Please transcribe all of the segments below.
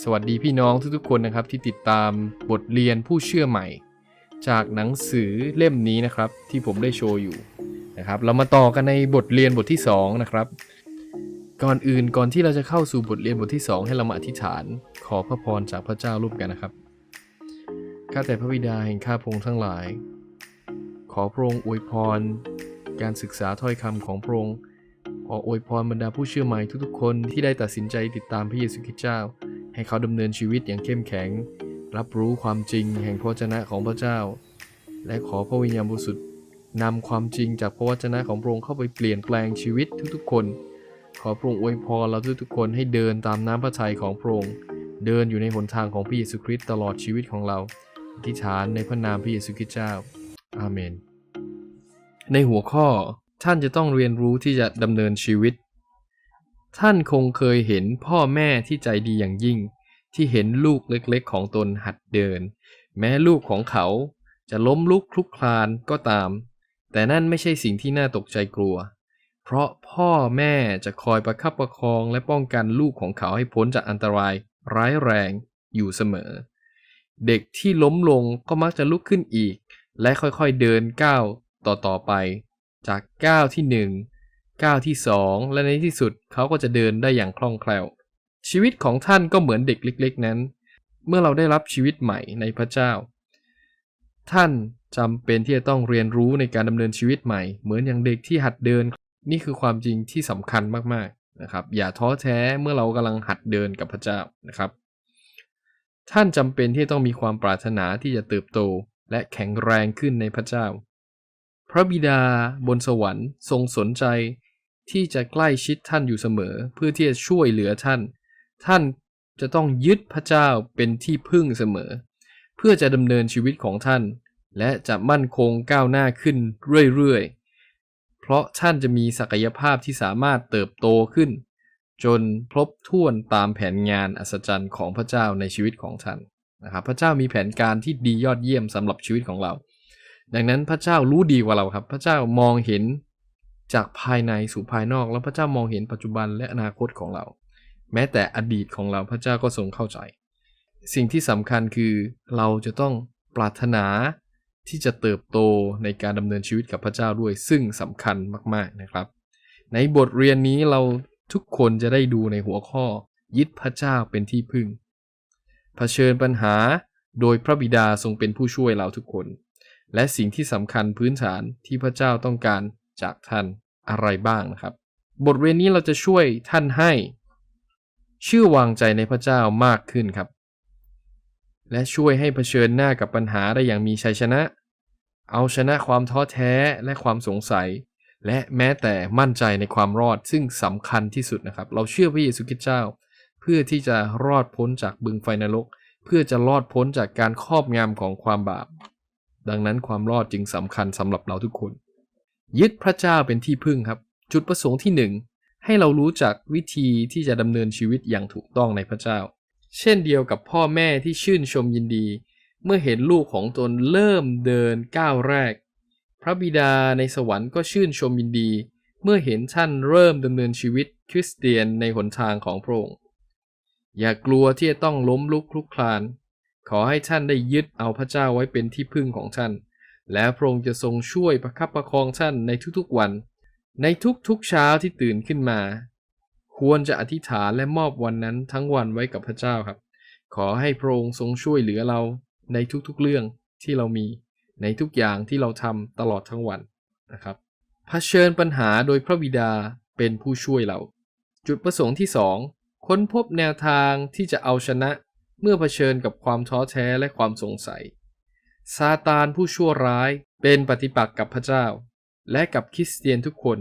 สวัสดีพี่น้องทุกๆคนนะครับที่ติดตามบทเรียนผู้เชื่อใหม่ จากหนังสือเล่มนี้นะครับที่ผมได้โชว์อยู่นะครับ เรามาต่อกันในบทเรียนบทที่สองนะครับ ก่อนอื่นก่อนที่เราจะเข้าสู่บทเรียนบทที่สองให้เรามาอธิษฐาน ขอพระพรจากพระเจ้าร่วมกันนะครับข้าแต่พระบิดาแห่งข้าพงทั้งหลาย ขอพระองค์อวยพร การศึกษาถ้อยคำของพระองค์ขออวยพรบรรดาผู้เชื่อใหม่ทุกๆคนที่ได้ตัดสินใจติดตามพระเยซูคริสต์เจ้า ให้เขาดำเนินชีวิตอย่างเข้มแข็ง รับรู้ความจริงแห่งพระวจนะของพระเจ้า และขอพระวิญญาณบริสุทธิ์นำความจริงจากพระวจนะของพระองค์เข้าไปเปลี่ยนแปลงชีวิตทุกๆ คน ขอพระองค์อวยพรเราทุกๆคนให้เดินตามน้ำพระทัยของพระองค์เดินอยู่ในหนทางของพระเยซูคริสต์ตลอดชีวิตของเราอธิษฐานในพระนามพระเยซูคริสต์เจ้า อาเมน ในหัวข้อท่านจะต้องเรียนรู้ที่จะดำเนินชีวิต ท่านคงเคยเห็นพ่อแม่ที่ใจดีอย่างยิ่ง ที่เห็นลูกเล็กๆ ของตนหัดเดิน แม้ลูกของเขาจะล้มลุกคลุกคลานก็ตาม แต่นั่นไม่ใช่สิ่งที่น่าตกใจกลัว เพราะพ่อแม่จะคอยประคับประคองและป้องกันลูกของเขาให้พ้นจากอันตรายร้ายแรงอยู่เสมอ เด็กที่ล้มลงก็มักจะลุกขึ้นอีก และค่อยๆเดินก้าวต่อๆไป จากก้าวที่หนึ่ง ก้าวที่สองและในที่สุดเขาก็จะเดินได้อย่างคล่องแคล่ว ชีวิตของท่านก็เหมือนเด็กเล็ก ๆ นั้น เมื่อเราได้รับชีวิตใหม่ในพระเจ้า ท่านจำเป็นที่จะต้องเรียนรู้ในการดำเนินชีวิตใหม่ เหมือนอย่างเด็กที่หัดเดิน นี่คือความจริงที่สำคัญมากๆนะครับ อย่าท้อแท้เมื่อเรากำลังหัดเดินกับพระเจ้านะครับ ท่านจำเป็นที่ต้องมีความปรารถนาที่จะเติบโตและแข็งแรงขึ้นในพระเจ้า พระบิดาบนสวรรค์ทรงสนใจ ที่จะใกล้ชิดท่านอยู่เสมอ เพื่อที่จะช่วยเหลือท่าน ท่านจะต้องยึดพระเจ้าเป็นที่พึ่งเสมอ เพื่อจะดำเนินชีวิตของท่าน และจะมั่นคงก้าวหน้าขึ้นเรื่อยๆ เพราะท่านจะมีศักยภาพที่สามารถเติบโตขึ้น จนครบถ้วนตามแผนงานอัศจรรย์ของพระเจ้าในชีวิตของท่านนะครับพระเจ้ามีแผนการที่ดียอดเยี่ยมสำหรับชีวิตของเรา ดังนั้นพระเจ้ารู้ดีกว่าเราครับ พระเจ้ามองเห็น จากภายในสู่ภายนอกแล้วพระเจ้ามองเห็นปัจจุบันและอนาคตของเรา แม้แต่อดีตของเราพระเจ้าก็ทรงเข้าใจ สิ่งที่สำคัญคือเราจะต้องปรารถนาที่จะเติบโตในการดำเนินชีวิตกับพระเจ้าด้วย ซึ่งสำคัญมาก ๆนะครับ ในบทเรียนนี้เราทุกคนจะได้ดูในหัวข้อ ยึดพระเจ้าเป็นที่พึ่งเผชิญปัญหาโดยพระบิดาทรงเป็นผู้ช่วยเราทุกคน และสิ่งที่สำคัญพื้นฐานที่พระเจ้าต้องการจากท่าน อะไรบ้างนะครับ บทเรียนนี้เราจะช่วยท่านให้เชื่อวางใจในพระเจ้ามากขึ้นครับ และช่วยให้เผชิญหน้ากับปัญหาได้อย่างมีชัยชนะ เอาชนะความท้อแท้และความสงสัย และแม้แต่มั่นใจในความรอดซึ่งสำคัญที่สุดนะครับ เราเชื่อพระเยซูคริสต์เจ้า เพื่อที่จะรอดพ้นจากบึงไฟนรก เพื่อจะรอดพ้นจากการครอบงำของความบาปดังนั้นความรอดจึงสำคัญสำหรับเราทุกคน ยึดพระเจ้าเป็นที่พึ่งครับ จุดประสงค์ที่หนึ่งให้เรารู้จักวิธีที่จะดำเนินชีวิตอย่างถูกต้องในพระเจ้า เช่นเดียวกับพ่อแม่ที่ชื่นชมยินดี เมื่อเห็นลูกของตนเริ่มเดินก้าวแรก พระบิดาในสวรรค์ก็ชื่นชมยินดี เมื่อเห็นท่านเริ่มดำเนินชีวิตคริสเตียนในหนทางของพระองค์อย่ากลัวที่จะต้องล้มลุกคลุกคลาน ขอให้ท่านได้ยึดเอาพระเจ้าไว้เป็นที่พึ่งของท่าน และพระองค์จะทรงช่วยประคับประคองท่านในทุกๆวัน ในทุกๆเช้าที่ตื่นขึ้นมา ควรจะอธิษฐานและมอบวันนั้นทั้งวันไว้กับพระเจ้าครับ ขอให้พระองค์ทรงช่วยเหลือเราในทุกๆเรื่องที่เรามีในทุกอย่างที่เราทำตลอดทั้งวันนะครับเผชิญปัญหาโดยพระบิดาเป็นผู้ช่วยเรา จุดประสงค์ที่ 2 ค้นพบแนวทางที่จะเอาชนะ เมื่อเผชิญกับความท้อแท้และความสงสัย ซาตานผู้ชั่วร้ายเป็นปฏิปักษ์กับพระเจ้า และกับคริสเตียนทุกคน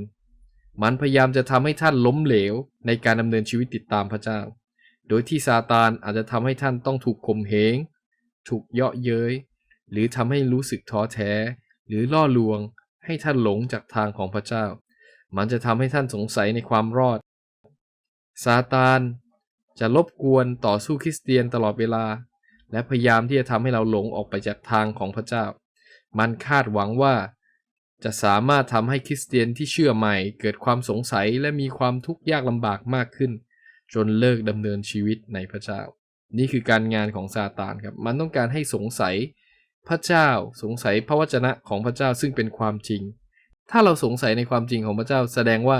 มันพยายามจะทำให้ท่านล้มเหลวในการดำเนินชีวิตติดตามพระเจ้า โดยที่ซาตานอาจจะทำให้ท่านต้องถูกข่มเหง ถูกเยาะเย้ย หรือทำให้รู้สึกท้อแท้ หรือล่อลวงให้ท่านหลงจากทางของพระเจ้า มันจะทำให้ท่านสงสัยในความรอด ซาตานจะรบกวนต่อสู้คริสเตียนตลอดเวลา และพยายามที่จะทำให้เราหลงออกไปจากทางของพระเจ้า มันคาดหวังว่า จะสามารถทำให้คริสเตียนที่เชื่อใหม่ เกิดความสงสัยและมีความทุกข์ยากลำบากมากขึ้น จนเลิกดำเนินชีวิตในพระเจ้า นี่คือการงานของซาตานครับ มันต้องการให้สงสัยพระเจ้าสงสัยพระวจนะของพระเจ้าซึ่งเป็นความจริง ถ้าเราสงสัยในความจริงของพระเจ้า แสดงว่า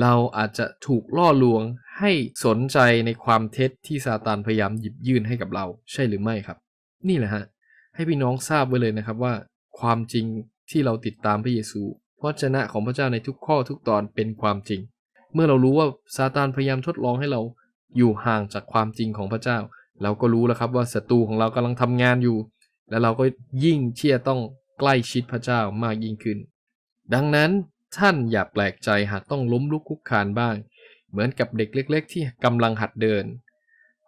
เราอาจจะถูกล่อลวง ให้สนใจในความเท็จที่ซาตานพยายามหยิบยื่นให้กับเรา ใช่หรือไม่ครับ นี่แหละฮะ ให้พี่น้องทราบไว้เลยนะครับว่า ความจริงที่เราติดตามพระเยซูพระวจนะของพระเจ้าในทุกข้อทุกตอนเป็นความจริง เมื่อเรารู้ว่าซาตานพยายามทดลองให้เราอยู่ห่างจากความจริงของพระเจ้า เราก็รู้แล้วครับว่าศัตรูของเรากำลังทำงานอยู่ และเราก็ยิ่งที่จะต้องใกล้ชิดพระเจ้ามากยิ่งขึ้น ดังนั้นท่านอย่าแปลกใจหากต้องล้มลุกคุกคานบ้าง เหมือนกับเด็กเล็ก ๆ ที่กำลังหัดเดิน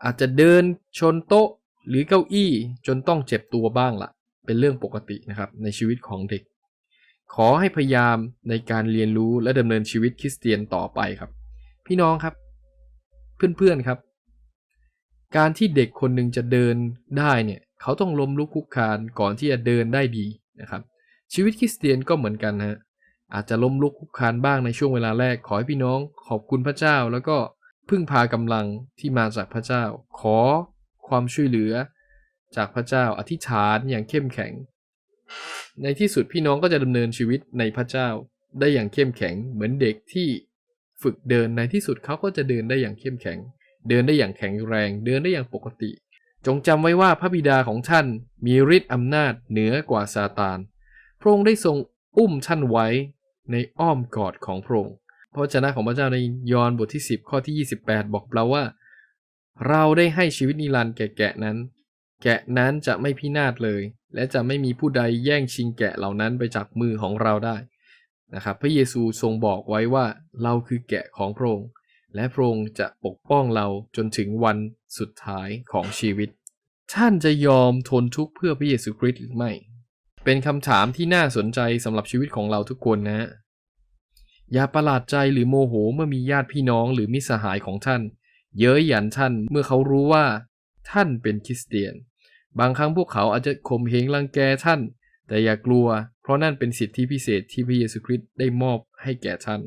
อาจจะเดินชนโต๊ะหรือเก้าอี้จนต้องเจ็บตัวบ้างละ่ะ เป็นเรื่องปกตินะครับในชีวิตของเด็ก ขอให้พยายามในการเรียนรู้และดำเนินชีวิตคริสเตียนต่อไปครับ พี่น้องครับ เพื่อนๆครับ การที่เด็กคนหนึ่งจะเดินได้เนี่ยเขาต้องล้มลุกคลุกคานก่อนที่จะเดินได้ดีนะครับ ชีวิตคริสเตียนก็เหมือนกันนะ อาจจะล้มลุกคลุกคานบ้างในช่วงเวลาแรกขอให้พี่น้อง ขอบคุณพระเจ้า แล้วก็พึ่งพากำลังที่มาจากพระเจ้า ขอความช่วยเหลือ จากพระเจ้าอธิษฐานอย่างเข้มแข็ง ในที่สุดพี่น้องก็จะดำเนินชีวิตในพระเจ้าได้อย่างเข้มแข็ง เหมือนเด็กที่ฝึกเดินในที่สุดเขาก็จะเดินได้อย่างเข้มแข็ง เดินได้อย่างแข็งแรง เดินได้อย่างปกติ จงจำไว้ว่าพระบิดาของท่านมีฤทธิ์อำนาจเหนือกว่าซาตานพระองค์ได้ทรงอุ้มท่านไว้ ในอ้อมกอดของพระองค์พระวจนะของพระเจ้าในยอห์นบทที่ 10 ข้อที่ 28 บอกเราว่า เราได้ให้ชีวิตนิรันดร์แก่แกะนั้น แกะนั้นจะไม่พินาศเลย และจะไม่มีผู้ใดแย่งชิงแกะเหล่านั้นไปจากมือของเราได้นะครับพระเยซูทรงบอกไว้ว่าเราคือแกะของพระองค์ และพระองค์จะปกป้องเราจนถึงวันสุดท้ายของชีวิต ท่านจะยอมทนทุกข์เพื่อพระเยซูคริสต์หรือไม่ เป็นคำถามที่น่าสนใจสำหรับชีวิตของเราทุกคนนะ อย่าประหลาดใจหรือโมโหเมื่อมีญาติพี่น้องหรือมิสหายของท่าน เย้ยหยันท่านเมื่อเขารู้ว่า ท่านเป็นคริสเตียน บางครั้งพวกเขาอาจจะข่มเหงรังแกท่าน แต่อย่ากลัว เพราะนั่นเป็นสิทธิพิเศษที่พระเยซูคริสต์ได้มอบให้แก่ท่าน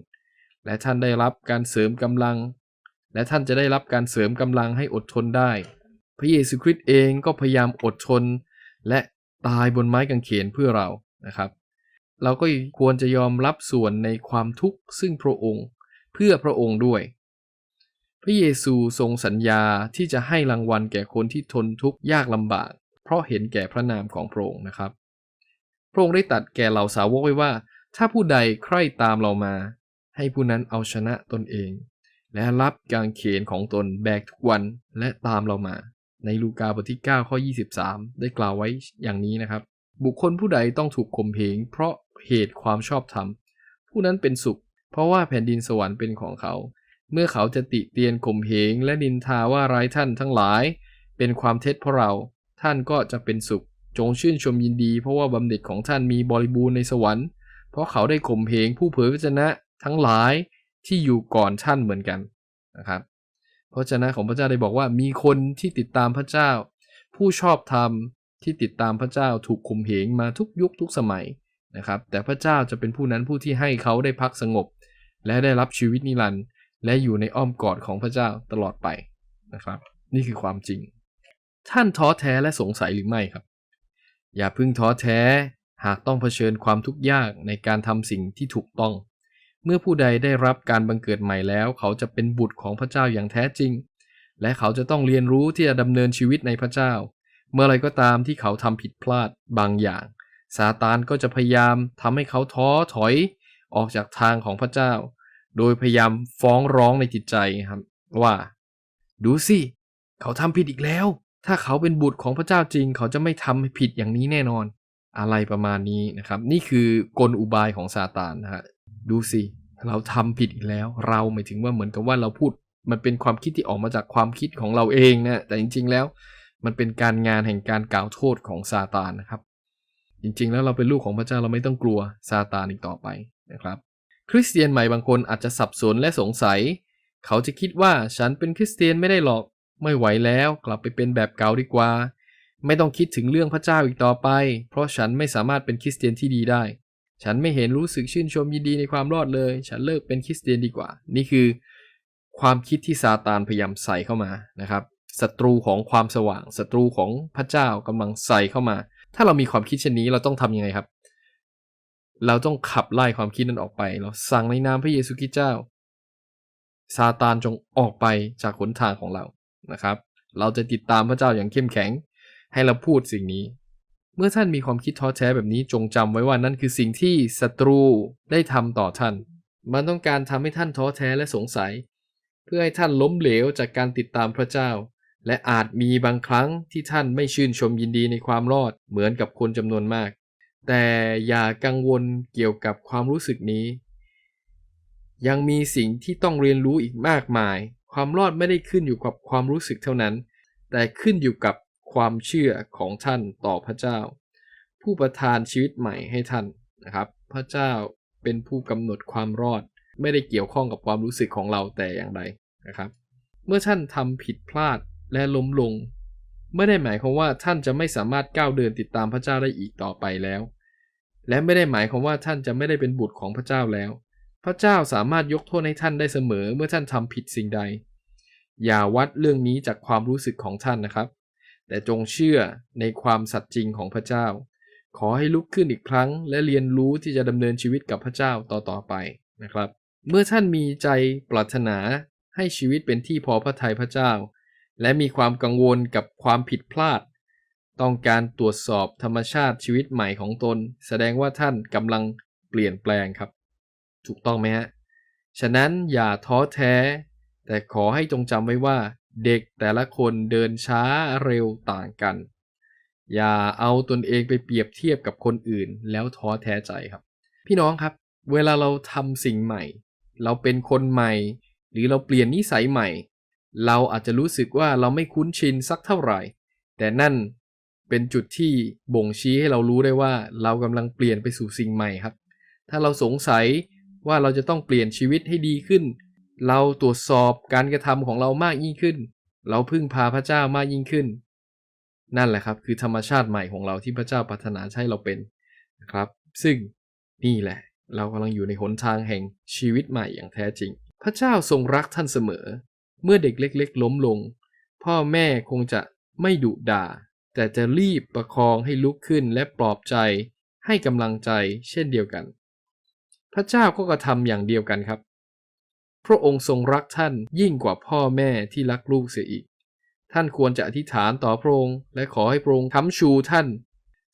และท่านได้รับการเสริมกำลัง และท่านจะได้รับการเสริมกำลังให้อดทนได้ พระเยซูคริสต์เองก็พยายามอดทนและ ตายบนไม้กางเขนเพื่อเรานะครับ เราก็ควรจะยอมรับส่วนในความทุกข์ซึ่งพระองค์เพื่อพระองค์ด้วย พระเยซูทรงสัญญาที่จะให้รางวัลแก่คนที่ทนทุกข์ยากลำบาก เพราะเห็นแก่พระนามของพระองค์นะครับ พระองค์ได้ตัดแก่เหล่าสาวกไว้ว่า ถ้าผู้ใดใคร่ตามเรามา ให้ผู้นั้นเอาชนะตนเอง และรับกางเขนของตนแบกทุกวันและตามเรามา ในลูกาบทที่ 9 ข้อ 23 ได้กล่าวไว้อย่างนี้นะครับ บุคคลผู้ใดต้องถูกข่มเหงเพราะเหตุความชอบธรรม ผู้นั้นเป็นสุข เพราะว่าแผ่นดินสวรรค์เป็นของเขา เมื่อเขาจะติเตียนข่มเหงและนินทาว่าร้ายท่านทั้งหลาย เป็นความเท็จเพราะเรา ท่านก็จะเป็นสุข จงชื่นชมยินดี เพราะว่าบำเหน็จของท่านมีบริบูรณ์ในสวรรค์ เพราะเขาได้ข่มเหงผู้เผยพระชนะทั้งหลายที่อยู่ก่อนท่านเหมือนกันนะครับ พระเจ้าของพระเจ้าได้บอกว่ามีคนที่ติดตามพระเจ้า ผู้ชอบธรรมที่ติดตามพระเจ้าถูกข่มเหงมาทุกยุคทุกสมัยนะครับ แต่พระเจ้าจะเป็นผู้นั้นผู้ที่ให้เขาได้พักสงบ และได้รับชีวิตนิรันดร์และอยู่ในอ้อมกอดของพระเจ้าตลอดไปนะครับ นี่คือความจริง ท่านท้อแท้และสงสัยหรือไม่ครับ อย่าพึ่งท้อแท้หากต้องเผชิญความทุกข์ยากในการทำสิ่งที่ถูกต้อง เมื่อผู้ใดได้รับการบังเกิดใหม่แล้ว เขาจะเป็นบุตรของพระเจ้าอย่างแท้จริง และเขาจะต้องเรียนรู้ที่จะดำเนินชีวิตในพระเจ้า เมื่อไรก็ตามที่เขาทำผิดพลาดบางอย่าง ซาตานก็จะพยายามทำให้เขาท้อถอยออกจากทางของพระเจ้า โดยพยายามฟ้องร้องในจิตใจครับว่า ดูสิเขาทำผิดอีกแล้ว ถ้าเขาเป็นบุตรของพระเจ้าจริง เขาจะไม่ทำผิดอย่างนี้แน่นอน อะไรประมาณนี้นะครับ นี่คือกลอุบายของซาตานนะฮะดูสิ เราทำผิดอีกแล้ว เราหมายถึงว่าเหมือนกับว่าเราพูด มันเป็นความคิดที่ออกมาจากความคิดของเราเองนะแต่จริง ๆ แล้ว มันเป็นการงานแห่งการกล่าวโทษของซาตานนะครับ จริง ๆ แล้วเราเป็นลูกของพระเจ้าเราไม่ต้องกลัวซาตานอีกต่อไปนะครับ คริสเตียนใหม่บางคนอาจจะสับสนและสงสัย เขาจะคิดว่าฉันเป็นคริสเตียนไม่ได้หรอกไม่ไหวแล้ว กลับไปเป็นแบบเก่าดีกว่า ไม่ต้องคิดถึงเรื่องพระเจ้าอีกต่อไป เพราะฉันไม่สามารถเป็นคริสเตียนที่ดีได้ ฉันไม่เห็นรู้สึกชื่นชมยินดีในความรอดเลย ฉันเลิกเป็นคริสเตียนดีกว่า นี่คือความคิดที่ซาตานพยายามใส่เข้ามานะครับศัตรูของความสว่างศัตรูของพระเจ้ากำลังใส่เข้ามา ถ้าเรามีความคิดเช่นนี้เราต้องทำยังไงครับ เราต้องขับไล่ความคิดนั้นออกไป เราสั่งในนามพระเยซูคริสต์เจ้าซาตานจงออกไปจากหนทางของเรานะครับ เราจะติดตามพระเจ้าอย่างเข้มแข็ง ให้เราพูดสิ่งนี้ เมื่อท่านมีความคิดท้อแท้แบบนี้จงจำไว้ว่านั่นคือสิ่งที่ศัตรูได้ทำต่อท่าน มันต้องการทำให้ท่านท้อแท้และสงสัย เพื่อให้ท่านล้มเหลวจากการติดตามพระเจ้า และอาจมีบางครั้งที่ท่านไม่ชื่นชมยินดีในความรอดเหมือนกับคนจำนวนมาก แต่อย่ากังวลเกี่ยวกับความรู้สึกนี้ ยังมีสิ่งที่ต้องเรียนรู้อีกมากมาย ความรอดไม่ได้ขึ้นอยู่กับความรู้สึกเท่านั้น แต่ขึ้นอยู่กับ ความเชื่อของท่านต่อพระเจ้า ผู้ประทานชีวิตใหม่ให้ท่านนะครับ พระเจ้าเป็นผู้กำหนดความรอด ไม่ได้เกี่ยวข้องกับความรู้สึกของเราแต่อย่างใดนะครับ เมื่อท่านทำผิดพลาดและล้มลง ไม่ได้หมายความว่าท่านจะไม่สามารถก้าวเดินติดตามพระเจ้าได้อีกต่อไปแล้ว และไม่ได้หมายความว่าท่านจะไม่ได้เป็นบุตรของพระเจ้าแล้ว พระเจ้าสามารถยกโทษให้ท่านได้เสมอเมื่อท่านทำผิดสิ่งใด อย่าวัดเรื่องนี้จากความรู้สึกของท่านนะครับ แต่จงเชื่อในความสัตย์จริงของพระเจ้า ขอให้ลุกขึ้นอีกครั้ง และเรียนรู้ที่จะดำเนินชีวิตกับพระเจ้าต่อๆไปนะครับ เมื่อท่านมีใจปรารถนาให้ชีวิตเป็นที่พอพระทัยพระเจ้า และมีความกังวลกับความผิดพลาด ต้องการตรวจสอบธรรมชาติชีวิตใหม่ของตน แสดงว่าท่านกำลังเปลี่ยนแปลงครับ ถูกต้องไหมฮะฉะนั้นอย่าท้อแท้ แต่ขอให้จงจำไว้ว่า เด็กแต่ละคนเดินช้าเร็วต่างกัน อย่าเอาตนเองไปเปรียบเทียบกับคนอื่น แล้วท้อแท้ใจครับ พี่น้องครับ เวลาเราทำสิ่งใหม่ เราเป็นคนใหม่ หรือเราเปลี่ยนนิสัยใหม่ เราอาจจะรู้สึกว่าเราไม่คุ้นชินสักเท่าไหร่ แต่นั่นเป็นจุดที่บ่งชี้ให้เรารู้ได้ว่าเรากำลังเปลี่ยนไปสู่สิ่งใหม่ครับ ถ้าเราสงสัยว่าเราจะต้องเปลี่ยนชีวิตให้ดีขึ้น เราตรวจสอบการกระทำของเรามากยิ่งขึ้น เราพึ่งพาพระเจ้ามากยิ่งขึ้น นั่นแหละครับคือธรรมชาติใหม่ของเราที่พระเจ้าปรารถนาให้เราเป็นนะครับ ซึ่งนี่แหละ เรากำลังอยู่ในหนทางแห่งชีวิตใหม่อย่างแท้จริง พระเจ้าทรงรักท่านเสมอ เมื่อเด็กเล็ก ๆ ล้มลง พ่อแม่คงจะไม่ดุด่า แต่จะรีบประคองให้ลุกขึ้นและปลอบใจให้กำลังใจเช่นเดียวกัน พระเจ้าก็กระทำอย่างเดียวกันครับ พระองค์ทรงรักท่านยิ่งกว่าพ่อแม่ที่รักลูกเสียอีก ท่านควรจะอธิษฐานต่อพระองค์ และขอให้พระองค์ค้ำชูท่าน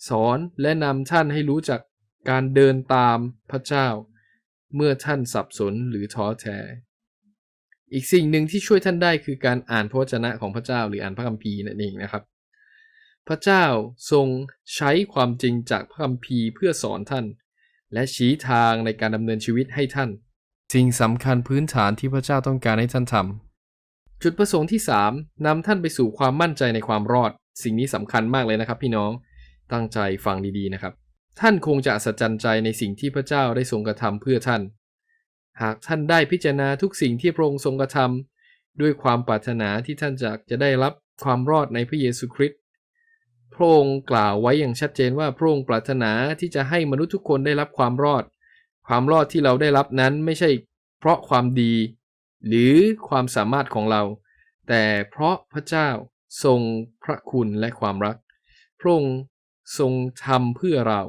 สอนและนำท่านให้รู้จักการเดินตามพระเจ้า เมื่อท่านสับสนหรือท้อแท้อีกสิ่งหนึ่งที่ช่วยท่านได้คือการอ่านพระวจนะของพระเจ้าหรืออ่านพระคัมภีร์นั่นเองนะครับ พระเจ้าทรงใช้ความจริงจากพระคัมภีร์เพื่อสอนท่าน และชี้ทางในการดำเนินชีวิตให้ท่าน สิ่งสำคัญพื้นฐานที่พระเจ้าต้องการให้ท่านทำจุดประสงค์ที่3นำท่านไปสู่ความมั่นใจในความรอด สิ่งนี้สำคัญมากเลยนะครับ พี่น้องตั้งใจฟังดีๆนะครับ ท่านคงจะอัศจรรย์ใจในสิ่งที่พระเจ้าได้ทรงกระทำเพื่อท่าน หากท่านได้พิจารณาทุกสิ่งที่พระองค์ทรงกระทำด้วยความปรารถนาที่ท่านจะจะได้รับความรอดในพระเยซูคริสต์พระองค์กล่าวไว้อย่างชัดเจนว่าพระองค์ปรารถนาที่จะให้มนุษย์ทุกคนได้รับความรอด ความรอดที่เราได้รับนั้นไม่ใช่เพราะความดี หรือความสามารถของเรา แต่เพราะพระเจ้าทรงพระคุณและความรัก พระองค์ทรงทำเพื่อเรา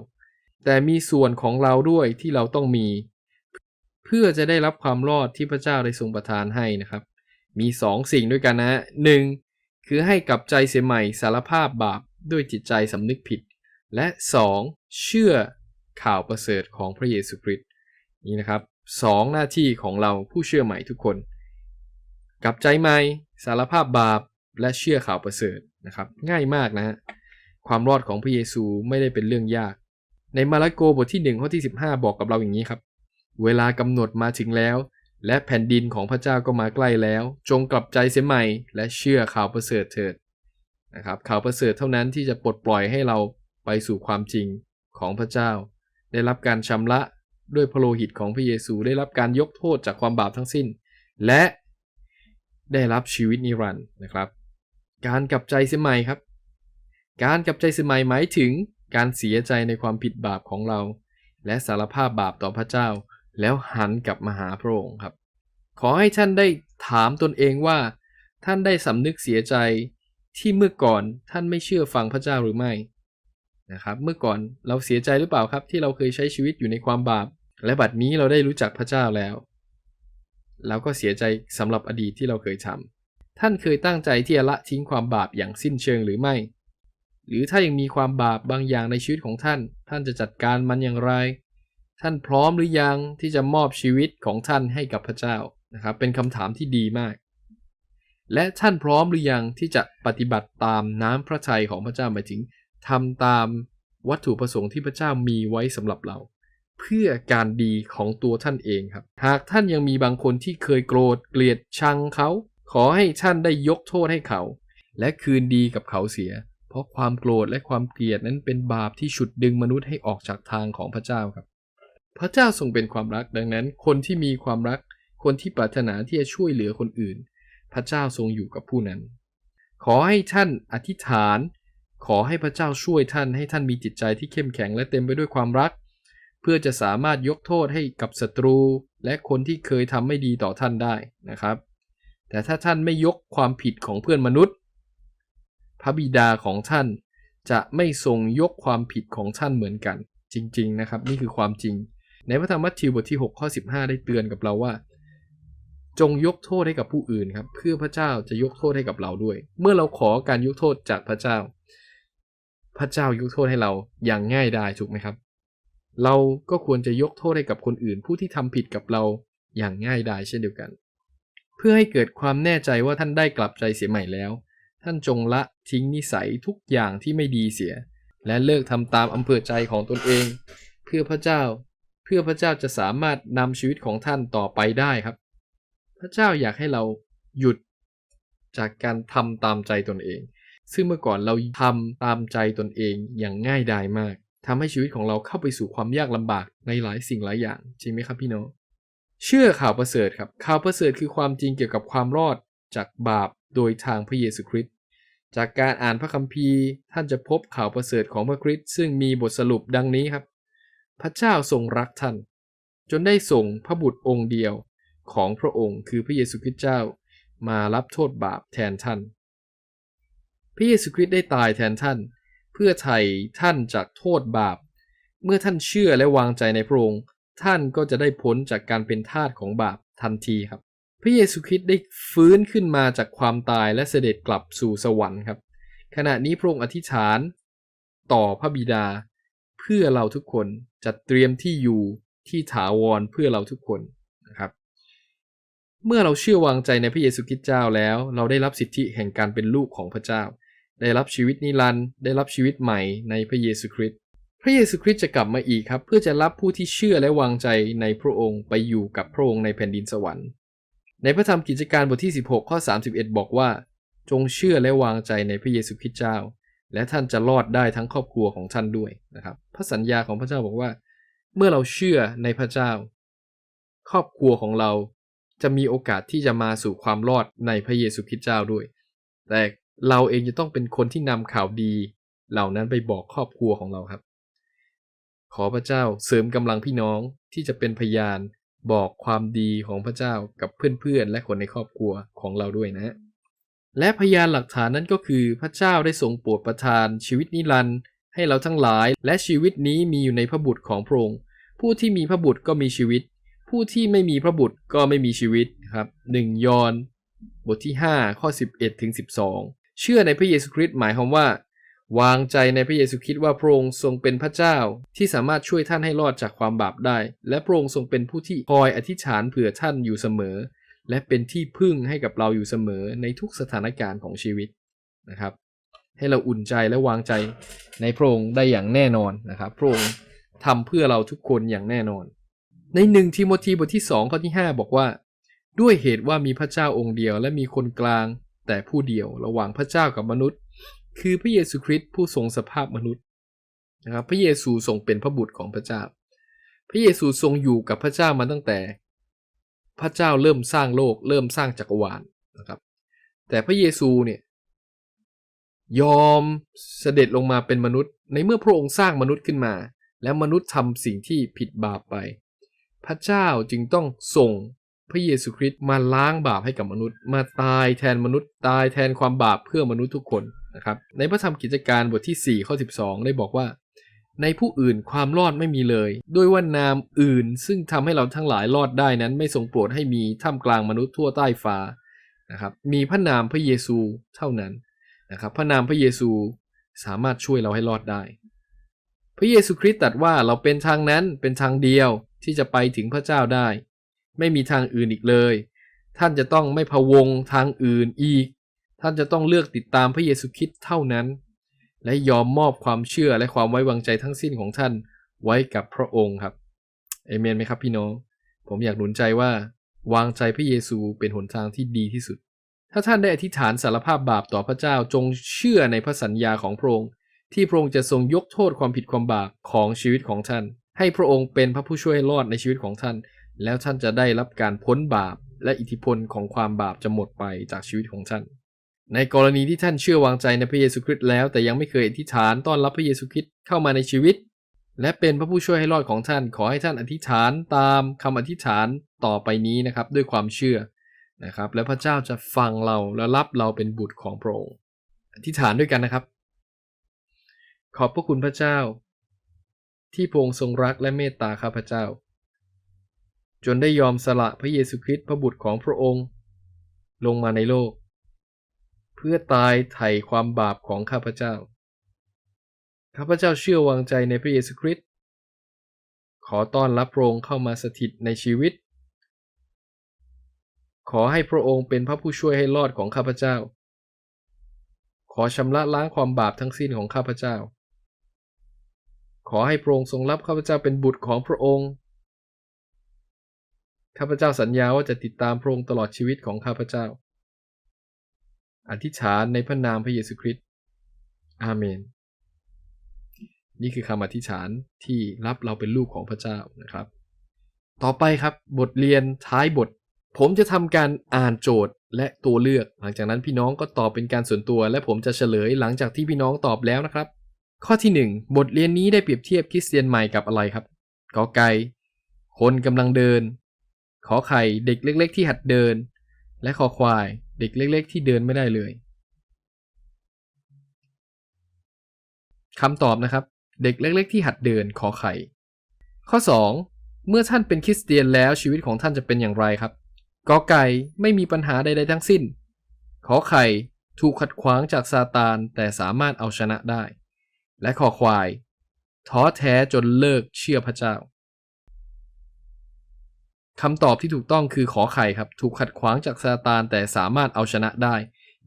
แต่มีส่วนของเราด้วยที่เราต้องมี เพื่อจะได้รับความรอดที่พระเจ้าได้ทรงประทานให้นะครับ มีสองสิ่งด้วยกันนะหนึ่งคือให้กลับใจเสียใหม่สารภาพบาปด้วยจิตใจสำนึกผิด และสองเชื่อ ข่าวประเสริฐของพระเยซูคริสต์นี่นะครับสองหน้าที่ของเราผู้เชื่อใหม่ทุกคน กลับใจใหม่สารภาพบาปและเชื่อข่าวประเสริฐนะครับ ง่ายมากนะฮะความรอดของพระเยซูไม่ได้เป็นเรื่องยาก ในมาระโกบทที่1ข้อที่ 15 บอกกับเราอย่างนี้ครับ เวลากำหนดมาถึงแล้ว และแผ่นดินของพระเจ้าก็มาใกล้แล้ว จงกลับใจเสียใหม่ และเชื่อข่าวประเสริฐเถิดนะครับข่าวประเสริฐเท่านั้นที่จะปลดปล่อยให้เราไปสู่ความจริงของพระเจ้า ได้รับการชำระด้วยพระโลหิตของพระเยซูได้รับการยกโทษจากความบาปทั้งสิ้น และได้รับชีวิตนิรันดร์นะครับ การกลับใจเสียใหม่ครับ การกลับใจเสียใหม่หมายถึงการเสียใจในความผิดบาปของเรา และสารภาพบาปต่อพระเจ้า แล้วหันกลับมาหาพระองค์ครับ ขอให้ท่านได้ถามตนเองว่า ท่านได้สำนึกเสียใจที่เมื่อก่อนท่านไม่เชื่อฟังพระเจ้าหรือไม่ นะครับเมื่อก่อนเราเสียใจหรือเปล่าครับที่เราเคยใช้ชีวิตอยู่ในความบาป และบัดนี้เราได้รู้จักพระเจ้าแล้วเราก็เสียใจสำหรับอดีตที่เราเคยทำท่านเคยตั้งใจที่จะละทิ้งความบาปอย่างสิ้นเชิงหรือไม่ หรือถ้ายังมีความบาปบางอย่างในชีวิตของท่าน ท่านจะจัดการมันอย่างไร ท่านพร้อมหรือยังที่จะมอบชีวิตของท่านให้กับพระเจ้านะครับเป็นคำถามที่ดีมาก และท่านพร้อมหรือยังที่จะปฏิบัติตามน้ำพระทัยของพระเจ้าหมายถึง ทำตามวัตถุประสงค์ที่พระเจ้ามีไว้สำหรับเรา เพื่อการดีของตัวท่านเองครับ หากท่านยังมีบางคนที่เคยโกรธเกลียดชังเขา ขอให้ท่านได้ยกโทษให้เขา และคืนดีกับเขาเสีย เพราะความโกรธและความเกลียดนั้นเป็นบาปที่ฉุดดึงมนุษย์ให้ออกจากทางของพระเจ้าครับ พระเจ้าทรงเป็นความรักดังนั้น คนที่มีความรัก คนที่ปรารถนาที่จะช่วยเหลือคนอื่น พระเจ้าทรงอยู่กับผู้นั้น ขอให้ท่านอธิษฐาน ขอให้พระเจ้าช่วยท่านให้ท่านมีจิตใจที่เข้มแข็งและเต็มไปด้วยความรัก เพื่อจะสามารถยกโทษให้กับศัตรู และคนที่เคยทำไม่ดีต่อท่านได้นะครับ แต่ถ้าท่านไม่ยกความผิดของเพื่อนมนุษย์ พระบิดาของท่านจะไม่ทรงยกความผิดของท่านเหมือนกัน จริง ๆ นะครับ นี่คือความจริง ในพระธรรมมัทธิวบทที่ 6 ข้อ 15 ได้เตือนกับเราว่า จงยกโทษให้กับผู้อื่นครับ เพื่อพระเจ้าจะยกโทษให้กับเราด้วย เมื่อเราขอการยกโทษจากพระเจ้า ระเจ้ายกโทษให้เราอย่างง่ายดายถูกไหมครับ เราก็ควรจะยกโทษให้กับคนอื่น ผู้ที่ทำผิดกับเราอย่างง่ายดายเช่นเดียวกัน เพื่อให้เกิดความแน่ใจว่าท่านได้กลับใจเสียใหม่แล้ว ท่านจงละทิ้งนิสัยทุกอย่างที่ไม่ดีเสีย และเลิกทำตามอำเภอใจของตนเอง เพื่อพระเจ้า เพื่อพระเจ้าจะสามารถนำชีวิตของท่านต่อไปได้ครับ พระเจ้าอยากให้เราหยุดจากการทำตามใจตนเอง ซึ่งเมื่อก่อนเราทำตามใจตนเองอย่างง่ายดายมากทำให้ชีวิตของเราเข้าไปสู่ความยากลำบากในหลายสิ่งหลายอย่างจริงไหมครับพี่น้องเชื่อข่าวประเสริฐครับข่าวประเสริฐคือความจริงเกี่ยวกับความรอดจากบาปโดยทางพระเยซูคริสต์จากการอ่านพระคัมภีร์ ท่านจะพบข่าวประเสริฐของพระคริสต์ซึ่งมีบทสรุปดังนี้ครับ พระเจ้าทรงรักท่าน จนได้ส่งพระบุตรองค์เดียวของพระองค์คือพระเยซูคริสต์เจ้า มารับโทษบาปแทนท่าน พระเยซูคริสต์ได้ตายแทนท่าน เพื่อไถ่ท่านจากโทษบาป เมื่อท่านเชื่อและวางใจในพระองค์ ท่านก็จะได้พ้นจากการเป็นทาสของบาปทันทีครับ พระเยซูคริสต์ได้ฟื้นขึ้นมาจากความตายและเสด็จกลับสู่สวรรค์ครับ ขณะนี้พระองค์อธิษฐาน ต่อพระบิดา เพื่อเราทุกคนจัดเตรียมที่อยู่ที่ถาวรเพื่อเราทุกคนนะครับเมื่อเราเชื่อวางใจในพระเยซูคริสต์เจ้าแล้ว เราได้รับสิทธิแห่งการเป็นลูกของพระเจ้า ได้รับชีวิตนิรันดร์ได้รับชีวิตใหม่ในพระเยซูคริสต์พระเยซูคริสต์จะกลับมาอีกครับ เพื่อจะรับผู้ที่เชื่อและวางใจในพระองค์ไปอยู่กับพระองค์ในแผ่นดินสวรรค์ ในพระธรรมกิจการบทที่ 16 ข้อ 31 บอกว่า จงเชื่อและวางใจในพระเยซูคริสต์เจ้า และท่านจะรอดได้ทั้งครอบครัวของท่านด้วยนะครับ พระสัญญาของพระเจ้าบอกว่า เมื่อเราเชื่อในพระเจ้า ครอบครัวของเราจะมีโอกาสที่จะมาสู่ความรอดในพระเยซูคริสต์เจ้าด้วย แต่ เราเองจะต้องเป็นคนที่นำข่าวดี เหล่านั้นไปบอกครอบครัวของเราครับ ขอพระเจ้าเสริมกำลังพี่น้องที่จะเป็นพยานบอกความดีของพระเจ้ากับเพื่อนๆ และคนในครอบครัวของเราด้วยนะและพยานหลักฐานนั้นก็คือพระเจ้าได้ทรงโปรดประทานชีวิตนิรันดร์ให้เราทั้งหลาย และชีวิตนี้มีอยู่ในพระบุตรของพระองค์ผู้ที่มีพระบุตรก็มีชีวิต ผู้ที่ไม่มีพระบุตรก็ไม่มีชีวิตครับหนึ่งยอห์นบทที่ 5 ข้อ 11ถึง12 เชื่อในพระเยซูคริสต์หมายความว่า วางใจในพระเยซูคริสต์ว่าพระองค์ทรงเป็นพระเจ้าที่สามารถช่วยท่านให้รอดจากความบาปได้ และพระองค์ทรงเป็นผู้ที่คอยอธิษฐานเผื่อท่านอยู่เสมอ และเป็นที่พึ่งให้กับเราอยู่เสมอในทุกสถานการณ์ของชีวิตนะครับ ให้เราอุ่นใจและวางใจในพระองค์ได้อย่างแน่นอนนะครับพระองค์ทำเพื่อเราทุกคนอย่างแน่นอน ในหนึ่งทิโมธีบทที่2ข้อที่ 5 บอกว่า ด้วยเหตุว่ามีพระเจ้าองค์เดียวและมีคนกลาง แต่ผู้เดียวระหว่างพระเจ้ากับมนุษย์ คือพระเยซูคริสต์ผู้ทรงสภาพมนุษย์นะครับพระเยซูทรงเป็นพระบุตรของพระเจ้า พระเยซูทรงอยู่กับพระเจ้ามาตั้งแต่ พระเจ้าเริ่มสร้างโลก เริ่มสร้างจักรวาลนะครับ แต่พระเยซูเนี่ยยอมเสด็จลงมาเป็นมนุษย์ ในเมื่อพระองค์สร้างมนุษย์ขึ้นมา แล้วมนุษย์ทำสิ่งที่ผิดบาปไป พระเจ้าจึงต้องส่ง พระเยซูคริสต์มาล้างบาปให้กับมนุษย์ มาตายแทนมนุษย์ ตายแทนความบาปเพื่อมนุษย์ทุกคนนะครับในพระธรรมกิจการบทที่ 4 ข้อ 12 ได้บอกว่า ในผู้อื่นความรอดไม่มีเลย ด้วยว่านามอื่นซึ่งทำให้เราทั้งหลายรอดได้นั้นไม่ทรงโปรดให้มีท่ามกลางมนุษย์ทั่วใต้ฟ้านะครับมีพระนามพระเยซูเท่านั้นนะครับพระนามพระเยซูสามารถช่วยเราให้รอดได้ พระเยซูคริสต์ตรัสว่าเราเป็นทางนั้นเป็นทางเดียวที่จะไปถึงพระเจ้าได้ ไม่มีทางอื่นอีกเลย ท่านจะต้องไม่พะวงทางอื่นอีก ท่านจะต้องเลือกติดตามพระเยซูคริสต์เท่านั้น และยอมมอบความเชื่อและความไว้วางใจทั้งสิ้นของท่านไว้กับพระองค์ครับเอเมนไหมครับพี่น้อง ผมอยากหนุนใจว่าวางใจพระเยซูเป็นหนทางที่ดีที่สุด ถ้าท่านได้อธิษฐานสารภาพบาปต่อพระเจ้าจงเชื่อในพระสัญญาของพระองค์ที่พระองค์จะทรงยกโทษความผิดความบาปของชีวิตของท่าน ให้พระองค์เป็นพระผู้ช่วยให้รอดในชีวิตของท่าน แล้วท่านจะได้รับการพ้นบาปและอิทธิพลของความบาปจะหมดไปจากชีวิตของท่าน ในกรณีที่ท่านเชื่อวางใจในพระเยซูคริสต์แล้วแต่ยังไม่เคยอธิษฐานต้อนรับพระเยซูคริสต์เข้ามาในชีวิต และเป็นพระผู้ช่วยให้รอดของท่านขอให้ท่านอธิษฐานตามคำอธิษฐานต่อไปนี้นะครับด้วยความเชื่อนะครับ และพระเจ้าจะฟังเราและรับเราเป็นบุตรของพระองค์อธิษฐานด้วยกันนะครับ ขอบพระคุณพระเจ้า ที่พระองค์ทรงรักและเมตตาข้าพเจ้า จนได้ยอมสละพระเยซูคริสต์พระบุตรของพระองค์ ลงมาในโลก เพื่อตายไถ่ความบาปของข้าพเจ้า ข้าพเจ้าเชื่อวางใจในพระเยซูคริสต์ขอต้อนรับพระองค์เข้ามาสถิตในชีวิต ขอให้พระองค์เป็นพระผู้ช่วยให้รอดของข้าพเจ้า ขอชำระล้างความบาปทั้งสิ้นของข้าพเจ้า ขอให้พระองค์ทรงรับข้าพเจ้าเป็นบุตรของพระองค์ ข้าพเจ้าสัญญาว่าจะติดตามพระองค์ตลอดชีวิตของข้าพเจ้า อธิษฐานในพระนามพระเยซูคริสต์ อาเมน นี่คือคำอธิษฐานที่รับเราเป็นลูกของพระเจ้านะครับ ต่อไปครับบทเรียนท้ายบท ผมจะทำการอ่านโจทย์และตัวเลือก หลังจากนั้นพี่น้องก็ตอบเป็นการส่วนตัว และผมจะเฉลยหลังจากที่พี่น้องตอบแล้วนะครับ ข้อที่ 1 บทเรียนนี้ได้เปรียบเทียบคริสเตียนใหม่กับอะไรครับกอไก่คนกำลังเดิน ขอไข่เด็กเล็ก ๆ ที่หัดเดิน และคอควายเด็กเล็ก ๆ ที่เดินไม่ได้เลยคำตอบนะครับ เด็กเล็ก ๆ ที่หัดเดินขอไข่ ข้อ 2 เมื่อท่านเป็นคริสเตียนแล้วชีวิตของท่านจะเป็นอย่างไรครับกอไก่ไม่มีปัญหาใด ๆ ทั้งสิ้น ขอไข่ถูกขัดขวางจากซาตาน แต่สามารถเอาชนะได้ และขอควาย ท้อแท้จนเลิกเชื่อพระเจ้า คำตอบที่ถูกต้องคือขอไข่ครับ ถูกขัดขวางจากซาตานแต่สามารถเอาชนะได้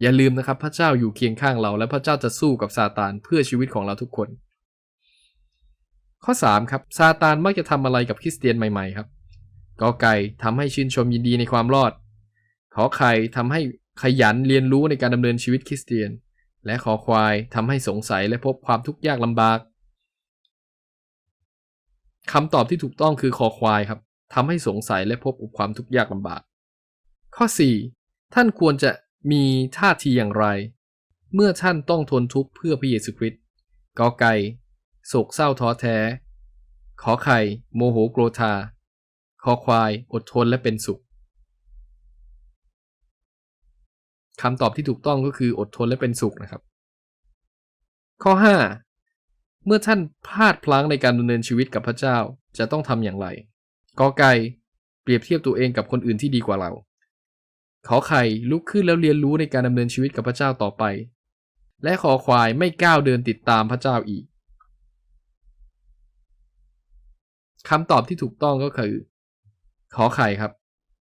อย่าลืมนะครับพระเจ้าอยู่เคียงข้างเรา และพระเจ้าจะสู้กับซาตานเพื่อชีวิตของเราทุกคน ข้อ3ครับซาตานมักจะทำอะไรกับคริสเตียนใหม่ๆครับกอไก่ทำให้ชื่นชมยินดีในความรอด ขอไข่ทำให้ขยันเรียนรู้ในการดำเนินชีวิตคริสเตียน และขอควายทำให้สงสัยและพบความทุกข์ยากลำบากคำตอบที่ถูกต้องคือคอควายครับ ทำให้สงสัยและพบกับความทุกข์ยากลำบาก ข้อ 4. ท่านควรจะมีท่าทีอย่างไร เมื่อท่านต้องทนทุกข์เพื่อพระเยซูคริสต์กอไก่โศกเศร้าท้อแท้ ขอไข่ โมโหโกรธาคอควาย อดทนและเป็นสุขคำตอบที่ถูกต้องก็คืออดทนและเป็นสุขนะครับ ข้อ 5 เมื่อท่านพลาดพลั้งในการดำเนินชีวิตกับพระเจ้าจะต้องทำอย่างไร กอไก่เปรียบเทียบตัวเองกับคนอื่นที่ดีกว่าเรา ขอไข่ลุกขึ้นแล้วเรียนรู้ในการดำเนินชีวิตกับพระเจ้าต่อไป และขอควายไม่ก้าวเดินติดตามพระเจ้าอีกคำตอบที่ถูกต้องก็คือ ขอไข่ครับ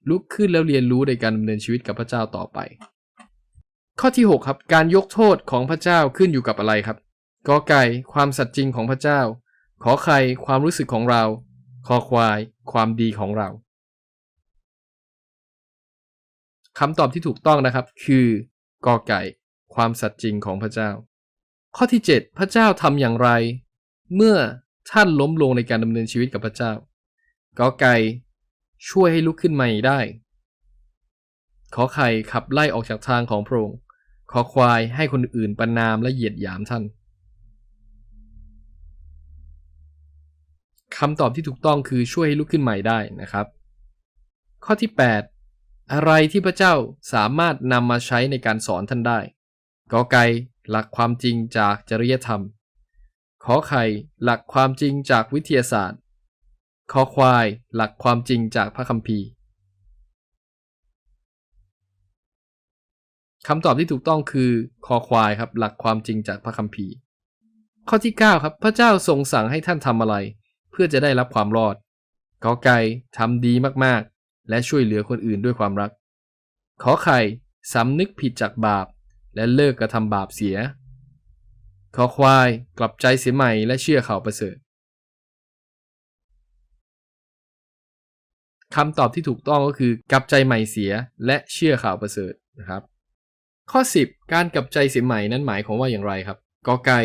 ลุกขึ้นแล้วเรียนรู้ในการดำเนินชีวิตกับพระเจ้าต่อไป ข้อที่ 6 ครับ การยกโทษของพระเจ้าขึ้นอยู่กับอะไรครับกอไก่ความสัตย์จริงของพระเจ้า ขอไข่ความรู้สึกของเรา คอควาย ความดีของเราคำตอบที่ถูกต้องนะครับ คือกอไก่ ความสัตย์จริงของพระเจ้า ข้อที่ 7 พระเจ้าทำอย่างไร เมื่อท่านล้มลงในการดำเนินชีวิตกับพระเจ้ากอไก่ช่วยให้ลุกขึ้นใหม่ได้ ขอไข่ขับไล่ออกจากทางของพระองค์ขอควายให้คนอื่นประนามและเหยียดหยามท่าน คำตอบที่ถูกต้องคือช่วยให้ลุกขึ้นใหม่ได้นะครับ ข้อที่ 8 อะไรที่พระเจ้าสามารถนำมาใช้ในการสอนท่านได้กอไก่หลักความจริงจากจริยธรรม ขอไข่หลักความจริงจากวิทยาศาสตร์ คอควายหลักความจริงจากพระคัมภีร์คำตอบที่ถูกต้องคือคอควายครับหลักความจริงจากพระคัมภีร์ ข้อที่ 9 ครับ พระเจ้าทรงสั่งให้ท่านทำอะไร พื่อจะได้รับความรอดกอไก่ทำดีมากๆ และช่วยเหลือคนอื่นด้วยความรัก ขอไข่สำนึกผิดจากบาป และเลิกกระทำบาปเสีย ขอควายกลับใจเสียใหม่และเชื่อข่าวประเสริฐคำตอบที่ถูกต้องก็คือกลับใจใหม่เสียและเชื่อข่าวประเสริฐนะครับ ข้อ 10 การกลับใจเสียใหม่นั้นหมายความว่าอย่างไรครับกอไก่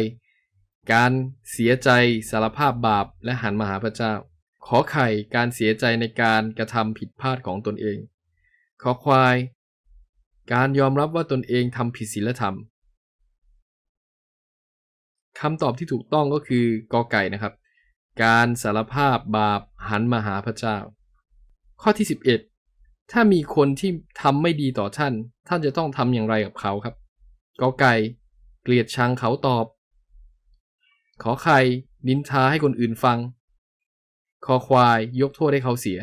การเสียใจสารภาพบาปและหันมาหาพระเจ้า ขอไข่การเสียใจในการกระทำผิดพลาดของตนเอง ขอควาย การยอมรับว่าตนเองทำผิดศีลธรรมคำตอบที่ถูกต้องก็คือกอไก่นะครับ การสารภาพบาปหันมาหาพระเจ้า ข้อที่ 11 ถ้ามีคนที่ทำไม่ดีต่อท่าน ท่านจะต้องทำอย่างไรกับเขาครับกอไก่ เกลียดชังเขาตอบ ขอไข่นินทาให้คนอื่นฟัง คอควายยกโทษให้เขาเสีย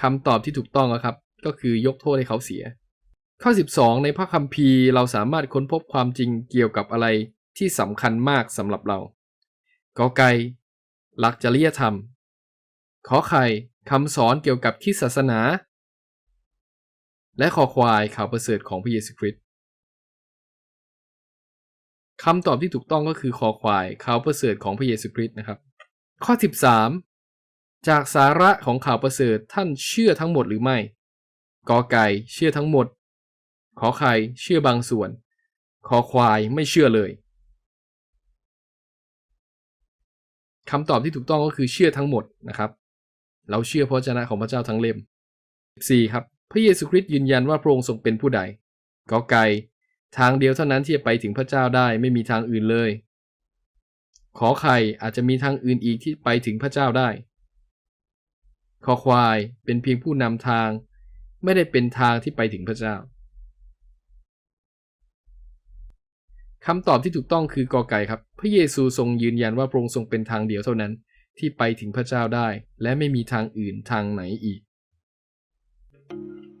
คำตอบที่ถูกต้องครับ ก็คือยกโทษให้เขาเสีย ข้อ 12 ในพระคัมภีร์เราสามารถค้นพบความจริงเกี่ยวกับอะไรที่สำคัญมากสำหรับเรากอไก่หลักจริยธรรม ขอไข่คำสอนเกี่ยวกับคริสตศาสนา และคอควายข่าวประเสริฐของพระเยซูคริสต์ คำตอบที่ถูกต้องก็คือคอควายข่าวประเสริฐของพระเยซูคริสต์นะครับ ข้อ 13 จากสาระของข่าวประเสริฐท่านเชื่อทั้งหมดหรือไม่กอไก่เชื่อทั้งหมด ขอไข่เชื่อบางส่วนคอควายไม่เชื่อเลยคำตอบที่ถูกต้องก็คือเชื่อทั้งหมดนะครับ เราเชื่อพระเจ้าของพระเจ้าทั้งเล่ม 4. ครับ พระเยซูคริสต์ยืนยันว่าพระองค์ทรงเป็นผู้ใดกอไก่ ทางเดียวเท่านั้นที่จะไปถึงพระเจ้าได้ไม่มีทางอื่นเลย ขอไข่อาจจะมีทางอื่นอีกที่ไปถึงพระเจ้าได้คอควายเป็นเพียงผู้นำทาง ไม่ได้เป็นทางที่ไปถึงพระเจ้าคำตอบที่ถูกต้องคือกอไก่ครับ พระเยซูทรงยืนยันว่าพระองค์ทรงเป็นทางเดียวเท่านั้นที่ไปถึงพระเจ้าได้ และไม่มีทางอื่นทางไหนอีก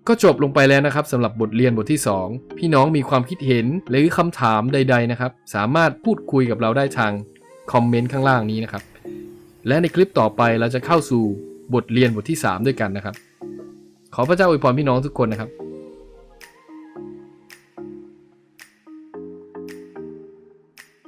ก็จบลงไปแล้วนะครับสำหรับบทเรียนบทที่ 2 พี่น้องมีความคิดเห็นหรือคำถามใด ๆนะครับ สามารถพูดคุยกับเราได้ทางคอมเมนต์ข้างล่างนี้นะครับ และในคลิปต่อไปเราจะเข้าสู่บทเรียนบทที่ 3 ด้วยกันนะครับ ขอพระเจ้าอวยพรพี่น้องทุกคนนะครับ